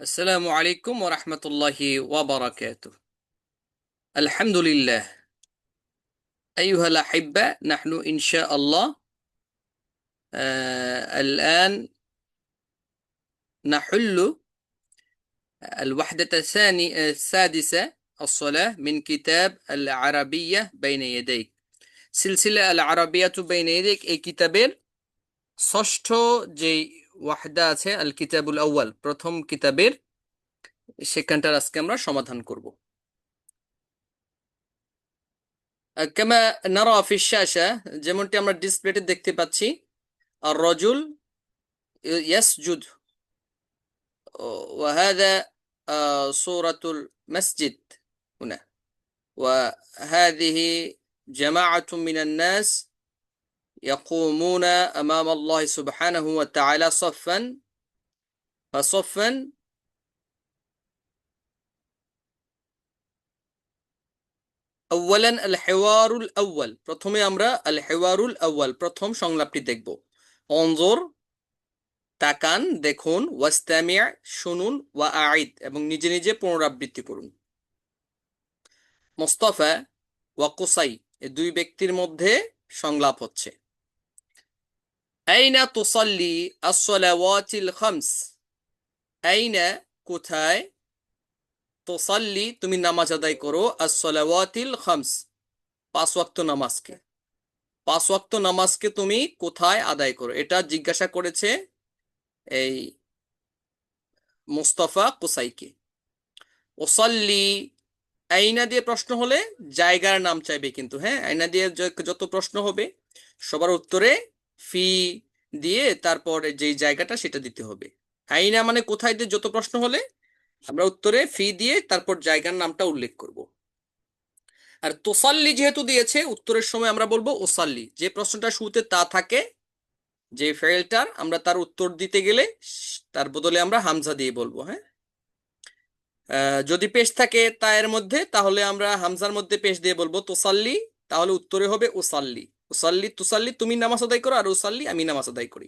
السلام عليكم ورحمة الله وبركاته الحمد لله أيها الأحبة نحن إن شاء الله آه الآن نحل الوحدة الثانية السادسة الصلاة من كتاب العربية بين يديك سلسلة العربية بين يديك এই কিতাবের ষষ্ঠ যে ওয়াহদা আছে আল কিতাবুল আউয়াল প্রথম কিতাবের সেখানটার আজকে আমরা সমাধান করব كما نرى في الشاشة যেমনটি আমরা ডিসপ্লেতে দেখতে পাচ্ছি الرجل يسجد وهذا آه، صورة المسجد هنا وهذه جماعة من الناس يقومون أمام الله سبحانه وتعالى صفا فصفا أولا الحوار الأول প্রথমে আমরা الحوار الأول প্রথম সংলাপটি দেখব অনজর তাকান দেখুন ওয়াস্তামিয়া শুনুন ওয়া আইদ এবং নিজে নিজে পুনরাবৃত্তি করুন মোস্তফা ওয়া কুসাই এই দুই ব্যক্তির মধ্যে সংলাপ হচ্ছে আইনা তুসাল্লি as-সালাওয়াতিল খামস আইনা কোথায়? তুসাল্লি তুমি নামাজ আদায় করো as-সালাওয়াতিল খামস পাঁচ ওয়াক্ত নামাজকে। পাঁচ ওয়াক্ত নামাজকে তুমি কোথায় আদায় করো? এটা জিজ্ঞাসা করেছে এই মুস্তাফা কুসাইকে। ওসাল্লি, আইনা দিয়ে প্রশ্ন হলে জায়গার নাম চাইবে কিন্তু হ্যাঁ? আইনা দিয়ে যত প্রশ্ন হবে, সবার উত্তরে ফি দিয়ে তারপর যেই জায়গাটা সেটা দিতে হবে। আইনা মানে কোথায় দিয়ে যত প্রশ্ন হলে আমরা উত্তরে ফি দিয়ে তারপর জায়গার নামটা উল্লেখ করব। আর তোসাল্লি যেহেতু দিয়েছে, উত্তরের সময় আমরা বলব ওসাল্লি। যে প্রশ্নটা শুরুতে তা থাকে, যে ফেলটার আমরা তার উত্তর দিতে গেলে তার বদলে আমরা হামজা দিয়ে বলব হ্যাঁ? যদি পেশ থাকে তা এর মধ্যে, তাহলে আমরা হামজার মধ্যে পেশ দিয়ে বলব তোসাল্লি, তাহলে উত্তরে হবে ওসাল্লি। ওসাল্লি তুসাল্লি, তুমি নামাজ আদায় করো, আর ওসাল্লি আমি নামাজ আদায় করি।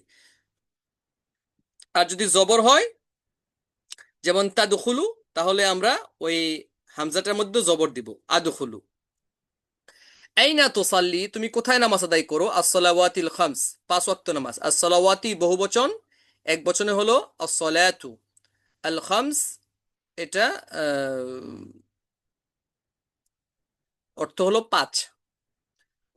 আর যদি জবর হয়, যেমন তাদখুলু, তাহলে আমরা ওই হামজাটার মধ্যে জবর দিব, আদখুলু। আইনা তোসাল্লি, তুমি কোথায় নামাজ আদায় করো? আসসালাওয়াতিল খামস, পাঁচ ওয়াক্ত নামাজ। আসসালাওয়াতি বহুবচন এক বচনে হলো আসসালাতু। আল খামস এটা অর্থ হলো পাঁচ।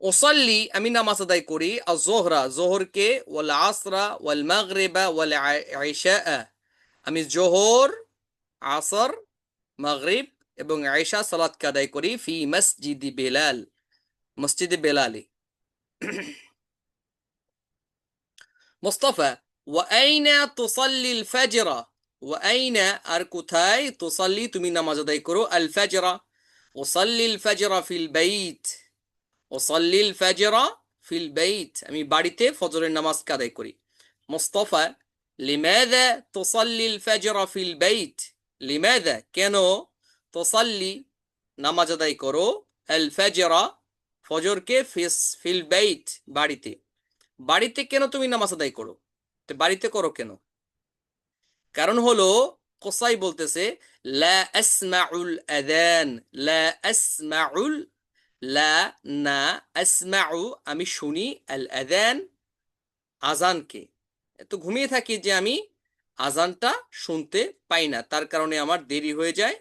ওসাল্লি আমি নামাজ আদায় করি আর জোহরা জোহরকে ওয়াল আসরা ওয়াল মাগরিবা ওয়াল আইশা আমি জোহর আসর মাগরিব এবং আয়েশা সালাতকে আদায় করি ফি মসজিদি বেলাল মসজিদে বেলালে মুস্তাফা وأين تصلي الفجر وأين আর কোথায় تصلي তুমি নামাজ আদায় করো الفجر أصلي الفجر في البيت ওসল্লিল ফাজরা ফিল বাইত। আমি বাড়িতে ফজরের নামাজ কাদাই করি। মোস্তফা, লিমাদা তোসাল্লিল ফাজরা ফিল বাইত? লিমাদা? কেন? তোসাল্লি, নামাজ আদায় করো। আল ফাজরা, ফজরকে ফিস ফিল বাইত বাড়িতে। বাড়িতে কেন তুমি নামাজ আদায় করো? তো বাড়িতে করো কেন? কারণ হলো, কোসাই বলতেছে, লা আসমাউল আযান, লা আসমাউল লা না আসমাউ আমি শুনি আল আযান আজানকে এত ঘুমিয়ে থাকি যে আমি আজানটা শুনতে পাই না তার কারণে আমার দেরি হয়ে যায়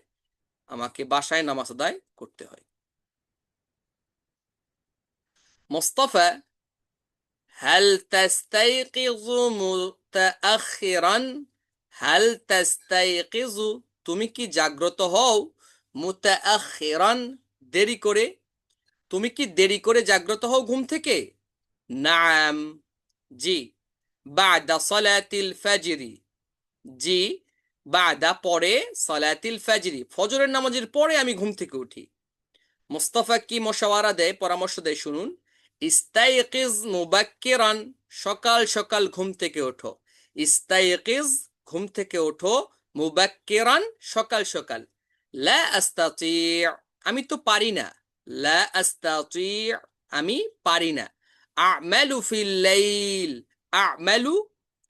আমাকে বাসায় নামাজ আদায় করতে হয় مصطفى هل تستيقظ متأخرا هل تستيقظ তুমি কি জাগ্রত হও মুতাআখিরান দেরি করে তুমি কি দেরি করে জাগ্রত হও ঘুম থেকে? নাম, জি। বাদা সালাতিল ফাজরি। জি, বাদা পরে সালাতিল ফাজরি। ফজরের নামাজের পরে আমি ঘুম থেকে উঠি। মুস্তাফা কি মশওয়ারা দেয়? পরামর্শ দেয়, শুনুন। ইস্তাইকিজ মুবাক্কিরান, সকাল সকাল ঘুম থেকে ওঠো। ইস্তাইকিজ ঘুম থেকে ওঠো, মুবাক্কিরান সকাল সকাল। লা আস্তাতি আমি তো পারি না। লা আস্তাতি আমি পারি না। আমালু ফিল লাইল আমালু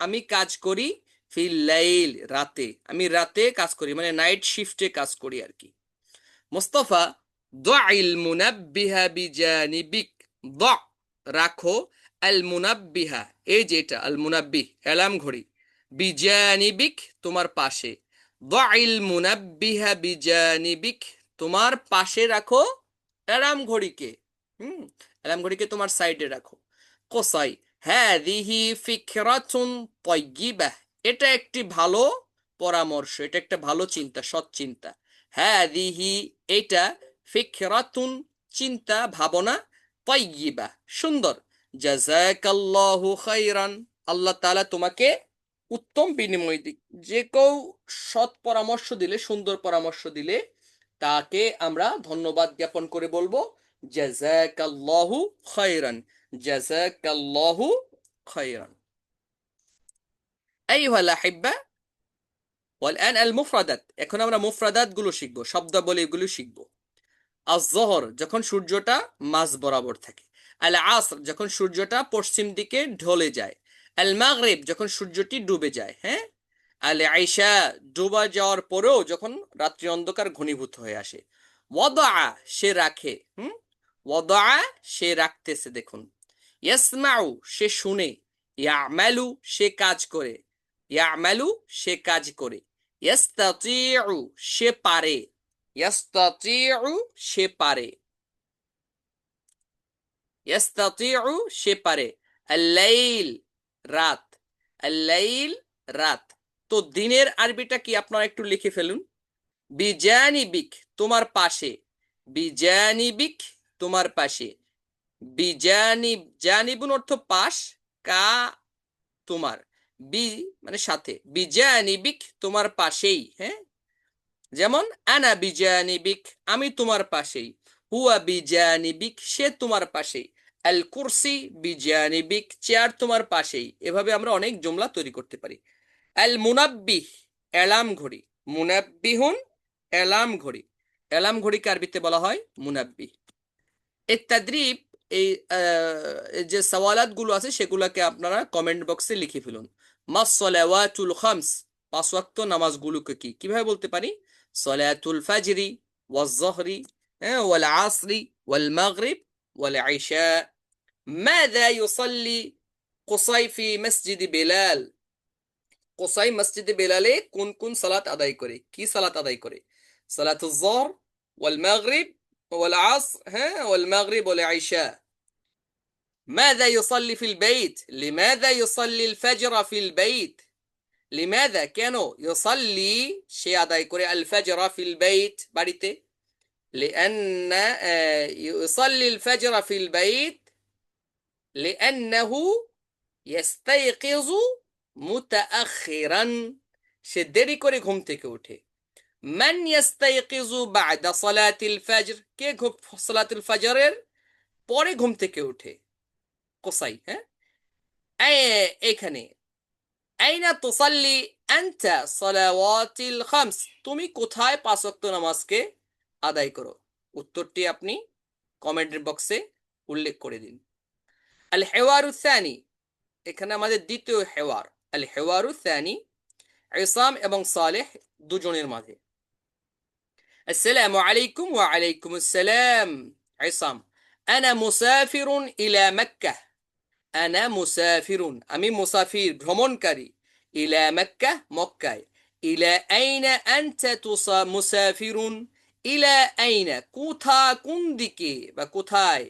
আমি কাজ করি ফিল লাইল রাতে। আমি রাতে কাজ করি মানে নাইট শিফটে কাজ করি আর কি মোস্তফা দাইল মুনাব্বিহা বিজানিবিক। দ রাখো, আল মুনাব্বিহা, এই যেটা আল মুনাব্বিহ, অ্যালার্ম ঘড়ি। বিজানিবিক তোমার পাশে। দাইল মুনাব্বিহা বিজানিবিক তোমার পাশে রাখো অ্যালার্ম ঘড়িকে, হুম? অ্যালার্ম ঘড়িকে তোমার সাইডে রাখো। কোসাই হ্যাঁ হাদিহি ফিকরাতুন তাইয়্যিবাহ। এটা একটি ভালো পরামর্শ, এটা একটা ভালো চিন্তা, সৎ চিন্তা। হাদিহি এটা ফিকরাতুন চিন্তা, ভাবনা, তাইয়্যিবাহ। সুন্দর। জাযাকাল্লাহু খাইরান আল্লাহ তাআলা তোমাকে উত্তম বিনিময় দিক, যে কেউ সৎ পরামর্শ দিলে, সুন্দর পরামর্শ দিলে তাকে আমরা ধন্যবাদ জ্ঞাপন করে বলবো জাযাকাল্লাহু খাইরান জাযাকাল্লাহু খাইরান أيها الأحبة والآن المفردات এখন আমরা মুফরাদাত গুলো শিখবো শব্দাবলী গুলো শিখবো আজ-জহর যখন সূর্যটা মাঝ বরাবর থাকে আল আসর যখন সূর্যটা পশ্চিম দিকে ঢলে যায় আল মাগরিব যখন সূর্যটি ডুবে যায় হ্যাঁ আল আইশা ডুবা যাওয়ার পরেও যখন রাত্রি অন্ধকার ঘনীভূত হয়ে আসে। ওয়াদা সে রাখে। হুম? ওয়াদা সে রাখতেছে, দেখুন। ইয়াসমাউ, সে শুনে। ইয়ামালু, সে কাজ করে। ইয়ামালু, সে কাজ করে। ইয়াস্তাতিউ, সে পারে। ইয়াস্তাতিউ, সে পারে। ইয়াস্তাতিউ, সে পারে। আল্লাইল, রাত। আল্লাইল, রাত। তো দিনের আরবিটা কি আপনারা একটু লিখে ফেলুন? বিজানিবিক তোমার পাশে। বিজানিবিক তোমার পাশে। বিজানিব জানিবুন অর্থ পাশ, কা তোমার। বি মানে সাথে। বিজানিবিক তোমার পাশেই হ্যাঁ? যেমন, আনা বিজানিবিক আমি তোমার পাশেই। হুয়া বিজানিবিক সে তোমার পাশেই। আল কুরসি বিজানিবিক চেয়ার তোমার পাশেই। এভাবে আমরা অনেক জমলা তৈরি করতে পারি। আল মুনাব্বিহ, এলাম ঘড়ি। মুনাব্বিহুন, এলাম ঘড়ি। অ্যালার্ম ঘড়ি আরবিতে বলা হয় মুনাব্বি এ তাদ্রিব এই যে সওয়ালাতগুলো আছে সেগুলোকে আপনারা কমেন্ট বক্সে লিখে ফেলুন। মাসলাওয়াতুল খামস, পাঁচ ওয়াক্ত নামাজগুলোকে কি? কীভাবে বলতে পারি? সলাতুল ফাজরি ওয়াজহরি হ্যাঁ ওয়াল আসরি, ওয়াল মাগরিব, ওয়াল আইশা। ماذا يصلي কুসাই ফি মসজিদ বিলাল? কোসাই মসজিদে বেলালে কোন কোন সালাত আদায় করে কি সালাত আদায় করে সালাতুল জহর ওয়াল মাগরিব ওয়াল আসর হ্যাঁ ওয়াল মাগরিব ওয়াল আইশা ماذا يصلي في البيت لماذا يصلي الفجر في البيت لماذا কেন يصلي সে আদায় করে الفجر في البيت বাড়িতে لأن آه، يصلي الفجر في البيت لأنه يستيقظ মুতাআখিরান, সে দেরি করে ঘুম থেকে ওঠে। মান ইয়াস্তাইকিজু বা'দা সালাতিল ফজর, কে ঘুম, সালাতুল ফজরের পরে ঘুম থেকে ওঠে? কোসাই হ্যাঁ? এ- এখানে। আইনা তুসাল্লি আনতা সালাওয়াতিল খামস, তুমি কোথায় পাঁচ ওয়াক্ত নামাজকে আদায় করো? উত্তরটি আপনি কমেন্ট বক্সে উল্লেখ করে দিন। আল হেওয়ারু সানি, এখানে আমাদের দ্বিতীয় হেওয়ার। আল হেওয়ারু সানি ইসাম এবং সালেহ দুজনের মাঝে। আসসালামু আলাইকুম ওয়া আলাইকুম আসসালাম ইসাম আনা মুসাফিরুন ইলা মক্কা আনা মুসাফিরুন আমি ভ্রমণকারী ইলা মক্কা মক্কায় ইলা আইনা আনতা তুসা মুসাফিরুন ইলা আইনা কোথা কোন দিকে বা কোথায়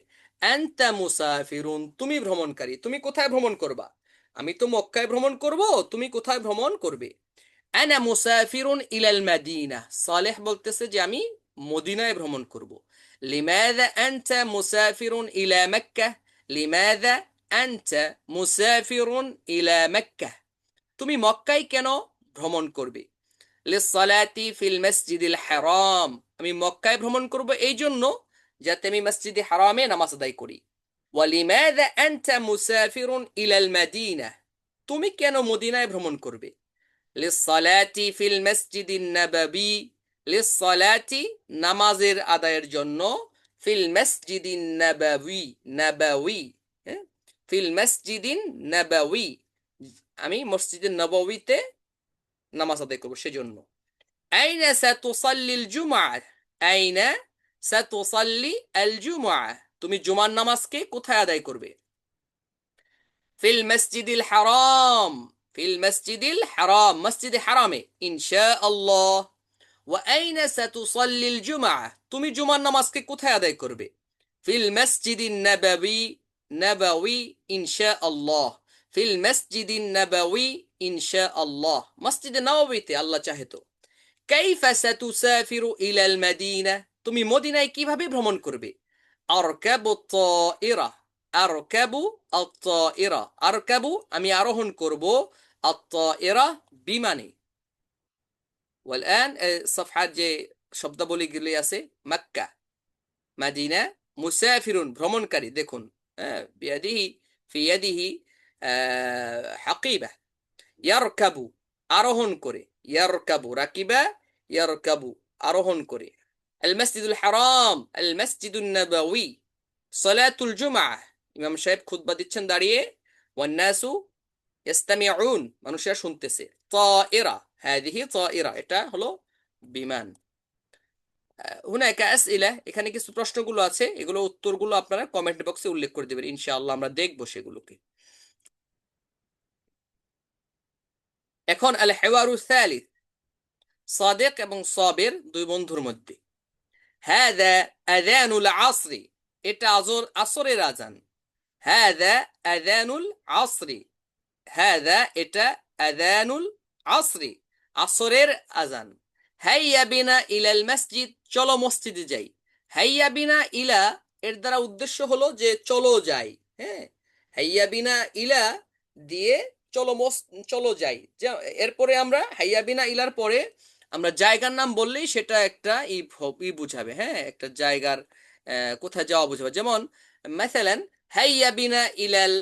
আনতা মুসাফিরুন তুমি ভ্রমণকারী, তুমি কোথায় ভ্রমণ করবা? আমি তো মক্কায় ভ্রমণ করব, তুমি কোথায় ভ্রমণ করবে? আনা মুসাফিরুন ইলাল মাদিনা। সালেহ বলতেছে যে আমি মদিনায় ভ্রমণ করব। লিমাযা আনতা মুসাফিরুন ইলা মক্কা? লিমাযা আনতা মুসাফিরুন ইলা মক্কা? তুমি মক্কায় কেন ভ্রমণ করবে? লিসসালাতি ফিল মসজিদিল হারাম। আমি মক্কায় ভ্রমণ করব এই জন্য যাতে আমি মসজিদে হারামে নামাজ আদায় করি। ওয়ালিমাযা আনতা মুসাফিরুন ইলাল মাদিনা তুমি কেন মদিনায় ভ্রমণ করবে লিসসালাতি ফিল মসজিদিন নাবাবি লিসসালাতি নামাজের আদায়ের জন্য ফিল মসজিদিন নাবাবি নাবাবি হ্যাঁ? ফিল মসজিদিন নাবাবি আমি মসজিদে নববীতে নামাজ আদায় করব সেজন্য আইনা সাতুসাল্লিল জুমআ আইনা সাতুসাল্লি আল জুমআ তুমি জুমার নামাজকে কোথায় আদায় করবে? ফিল মসজিদিল হারাম, ফিল মসজিদিল হারাম, মসজিদে হারামে, ইনশাআল্লাহ। ওয়া আইনা সাতুসাল্লিল জুমআ, তুমি জুমার নামাজকে কোথায় আদায় করবে? ফিল মসজিদিন নাবাবি নাবাউই ইনশাআল্লাহ। ফিল মসজিদিন নাবাউই ইনশাআল্লাহ। মসজিদে নববীতে আল্লাহ চাহে তো। কাইফা সাতুসাফিরু ইলাল মাদিনা, তুমি মদিনায় কীভাবে ভ্রমণ করবে? আরকাবু তাইরা আরকাবু আত-তাইরা আরকাবু আমি আরোহণ করব আত-তাইরা বিমানে والآن صفحات যে শব্দাবলীগুলি আছে মক্কা মাদিনা মুসাফিরুন ভ্রমণকারী দেখুন হ্যাঁ বিয়াদিহি ফি ইয়াদিহি হাকিবা ইয়ারকাবু আরোহণ করে ইয়ারকাবু রাকিবা ইয়ারকাবু আরোহণ করে المسجد الحرام المسجد النبوي صلاة الجمعة ইমাম সাহেব খুতবা দিচ্ছেন দাঁড়িয়ে والناس يستمعون মানুষেরা শুনতেছে طائرة هذه طائرة এটা হলো বিমান হুনাকা আসইলা এখানে কিছু প্রশ্নগুলো আছে এগুলো উত্তরগুলো আপনারা কমেন্ট বক্সে উল্লেখ করে দেবেন ইনশাআল্লাহ আমরা দেখব সেগুলোকে এখন আল হেওয়ারু সালিস সাদেক এবং সাবের দুই বন্ধুর মধ্যে هذا أذان العصر এটা আজর আসরের আজান هذا أذان العصر هذا এটা أذان العصر আসরের আজান হাইয়া বিনা ইলাল মসজিদ চলো মসজিদে যাই হাইয়া বিনা ইলা এর দ্বারা উদ্দেশ্য হলো যে চলো যাই হ্যাঁ হাইয়া বিনা ইলা দিয়ে চলো মস চলো যাই যা- এরপরে আমরা হাইয়া বিনা ইলার পরে আমরা জায়গার নাম বললেই সেটা একটা ই ই বুঝাবে হ্যাঁ? একটা জায়গার কোথায় যাওয়া বুঝাবে। যেমন, মেসালান, হাইয়া বিনা ইলাল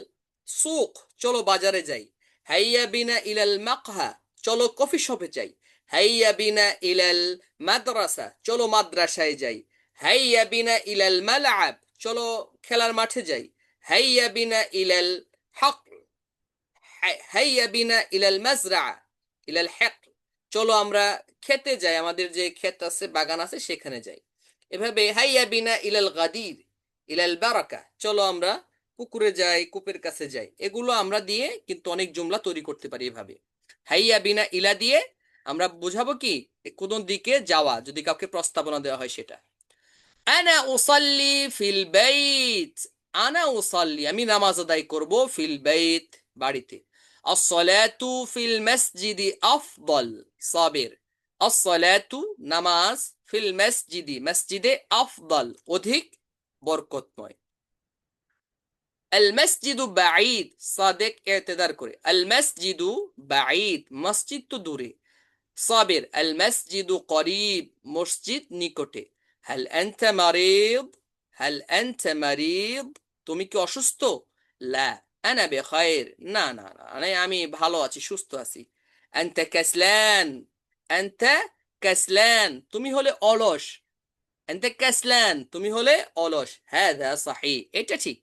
সুক, চলো বাজারে যাই। হাইয়া বিনা ইলাল মাকহা, চলো কফি শপে যাই। হাইয়া বিনা ইলাল মাদ্রাসা, চলো মাদ্রাসায় যাই। হাইয়া বিনা ইলাল মালআব চলো খেলার মাঠে যাই। হাইয়া বিনা ইলাল হক হাইয়া বিনা ইলাল মাজরা ইলাল হক চলো আমরা খেতে যাই, আমাদের যে ক্ষেত আছে, বাগান আছে, সেখানে যাই। এভাবে হাইয়া বিনা ইলাল গাদির, ইলাল বারাকা। চলো আমরা পুকুরে যাই, কূপের কাছে যাই। এগুলো আমরা দিয়ে কিন্তু অনেক জুমলা তৈরি করতে পারি এভাবে। হাইয়া বিনা ইলা দিয়ে আমরা বুঝাবো কি, কোন দিকে যাওয়া, যদি কাউকে প্রস্তাবনা দেওয়া হয় সেটা। আনা উসাল্লি ফিল বাইত, আনা উসাল্লি, আমি নামাজ আদায় করব ফিল বাইত বাড়িতে। আসসালাতু ফিল মসজিদি আফদল সাবির আসসালাতু নামাজ ফিল মসজিদি মসজিদে আফদল অধিক বরকতময়। আল মসজিদু বাঈদ সাদেক এতেদার করে। আল মসজিদু বাঈদ মসজিদ তো দূরে। সাবির আল মসজিদু করিব মসজিদ নিকটে। হাল আনতা মারিদ হাল আনতা মারিদ তুমি কি অসুস্থ? লা আনা বেখায়ের না না না মানে আমি ভালো আছি সুস্থ আছি আনতা কাসলান আনতা কাসলান তুমি হলে অলস আনতা কাসলান তুমি হলে অলস হাদা সাহি এটা ঠিক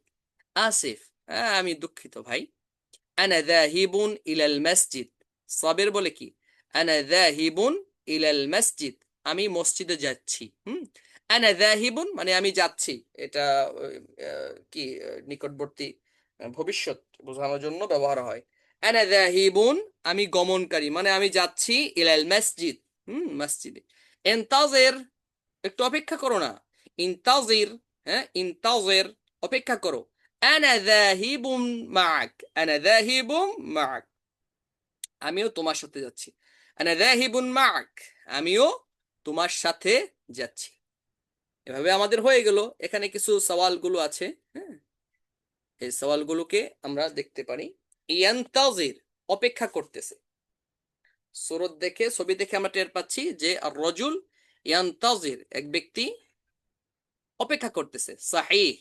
আসিফ হ্যাঁ, আমি দুঃখিত ভাই আনা যাহিবুন ইলাল মসজিদ সাবির বলে কি আনা যাহিবুন ইলাল মসজিদ আমি মসজিদে যাচ্ছি হুম আনা যাহিবুন মানে আমি যাচ্ছি এটা কি নিকটবর্তী ভবিষ্যৎ বোঝানোর জন্য ব্যবহার হয়। আনা যাহিবুন, আমি গমনকারী মানে আমি যাচ্ছি ইলাল মসজিদ, হুম, মসজিদে। ইন্তাজির একটু অপেক্ষা করো না। ইন্তাজির হ্যাঁ ইন্তাজির, অপেক্ষা করো। আনা যাহিবুন মাক, আনা যাহিবুন মাক, আমিও তোমার সাথে যাচ্ছি। আনা যাহিবুন মাক, আমিও তোমার সাথে যাচ্ছি। এভাবে আমাদের হয়ে গেল। এখানে কিছু সওয়ালগুলো আছে হ্যাঁ। এই সওয়ালগুলোকে আমরা দেখতে পারি। ইয়ান্তাজির, অপেক্ষা করতেছে। সুরত দেখে, ছবি দেখে আমরা টের পাচ্ছি যে রজুল ইয়ান্তাজির এক ব্যক্তি অপেক্ষা করতেছে। সাহিহ,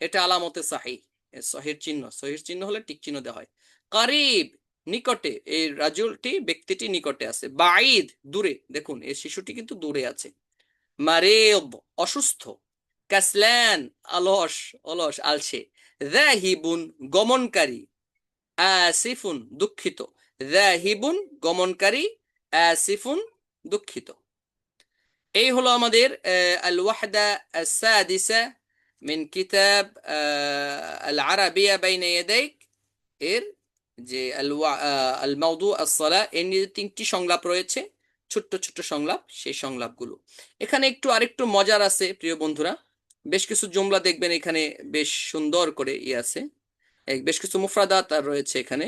এটা আলামতে সাহি সহির চিহ্ন সহির চিহ্ন হলে টিক চিহ্ন দেওয়া হয়। কারিব নিকটে, এই রাজুলটি ব্যক্তিটি নিকটে আছে। বাঈদ, দূরে, দেখুন, এই শিশুটি কিন্তু দূরে আছে। মারেব অসুস্থ। কাসলান আলস অলস, আলসে। জাহিবুন গমনকারী, আসিফুন দুঃখিত। জাহিবুন গমনকারী, আসিফুন দুঃখিত। এই হলো আমাদের আল ওয়াহদা সাদিসা মিন কিতাব আল আরাবিয়া বাইনা ইয়াদাইক। এর যে আল মাউদু আসসালা, এর নিয়ে তিনটি সংলাপ রয়েছে, ছোট্ট ছোট্ট সংলাপ, সেই সংলাপগুলো। এখানে একটু আরেকটু মজার আছে, প্রিয় বন্ধুরা। বেশ কিছু জুমলা দেখবেন এখানে বেশ সুন্দর করে ই আছে। বেশ কিছু মুফরাদাত আর রয়েছে এখানে।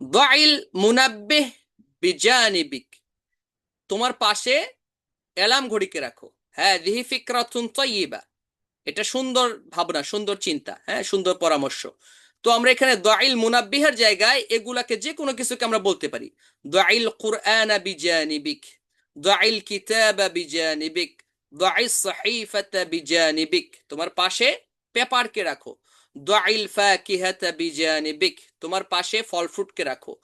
দাইল মুনাব্বিহ বিজানিবিক তোমার পাশে অ্যালার্ম ঘড়িকে রাখো হ্যাঁ দিহি ফিকরাতুন তাইয়িবা এটা সুন্দর ভাবনা, সুন্দর চিন্তা হ্যাঁ সুন্দর পরামর্শ। তো আমরা এখানে দাইল মুনাব্বিহার জায়গায় এগুলাকে যে কোনো কিছুকে আমরা বলতে পারি। দাইল কুরআনা বিজানিবিক দাইল কিতাবা বিজানিবিক বিজানিবিক, তোমার পাশে পেপারকে রাখো। দাইল ফাকিহাতা বিজানিবিক, তোমার পাশে ফল ফ্রুটকে রাখো।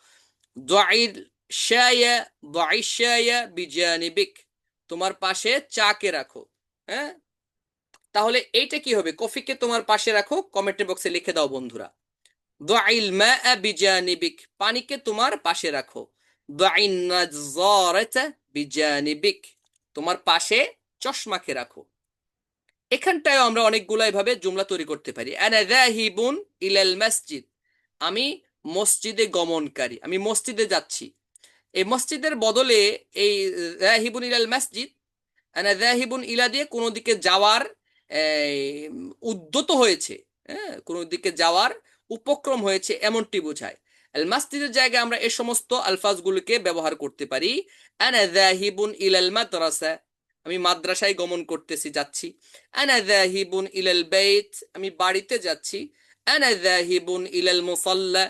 দাইল শায়া দাইল শায়া বিজানিবিক, তোমার পাশে চাকে রাখো হ্যাঁ? তাহলে এইটা কি হবে? কফিকে তোমার পাশে রাখো কমেন্ট বক্সে লিখে দাও বন্ধুরা। দাইল মা বিজানিবিক পানিকে তোমার পাশে রাখো। নাজারাতা বিজানিবিক, তোমার পাশে চশমাকে রাখো। এখানটায় আমরা অনেকগুলাই ভাবে জুমলা তৈরি করতে পারি। আনা যাহিবুন ইলাল মসজিদ। আমি মসজিদে গমনকারী, আমি মসজিদে যাচ্ছি। এই মসজিদের বদলে এই যাহিবুন ইলাল মসজিদ, আনা যাহিবুন ইলা দিয়ে কোনো দিকে যাওয়ার উদ্যত হয়েছে হ্যাঁ কোনো দিকে যাওয়ার উপক্রম হয়েছে এমনটি বোঝায়। আল মাসজিদের জায়গায় আমরা এই সমস্ত আলফাজগুলোকে ব্যবহার করতে পারি। আনা যাহিবুন ইলাল মাদ্রাসা আমি মাদ্রাসায় গমন করতেছি, যাচ্ছি। আনা যাহিবুন ইলাল বাইত, আমি বাড়িতে যাচ্ছি। আনা যাহিবুন ইলাল মুসাল্লা,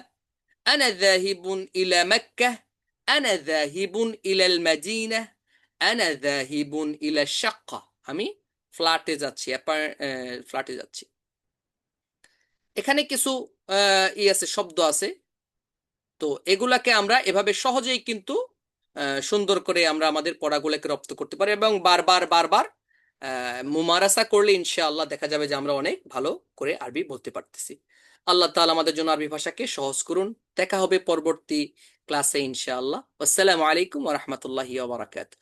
আনা যাহিবুন ইলা মক্কা, আনা যাহিবুন ইলাল মাদিনা, আনা যাহিবুন ইলা শাক্কা। আমি ফ্ল্যাটে যাচ্ছি ফ্ল্যাটে যাচ্ছি। এখানে কিছু ই আছে, শব্দ আছে। তো এগুলাকে আমরা এভাবে সহজেই কিন্তু সুন্দর করে আমরা আমাদের পড়াগুলোকে রপ্ত করতে পারি এবং বারবার বারবার মুমারাসা করলে ইনশাআল্লাহ দেখা যাবে যে আমরা অনেক ভালো করে আরবি বলতে পারতেছি। আল্লাহ তালা আমাদের জন্য আরবি ভাষাকে সহজ করুন। দেখা হবে পরবর্তী ক্লাসে ইনশাআল্লাহ। আসসালামু আলাইকুম ওয়া বারাকাত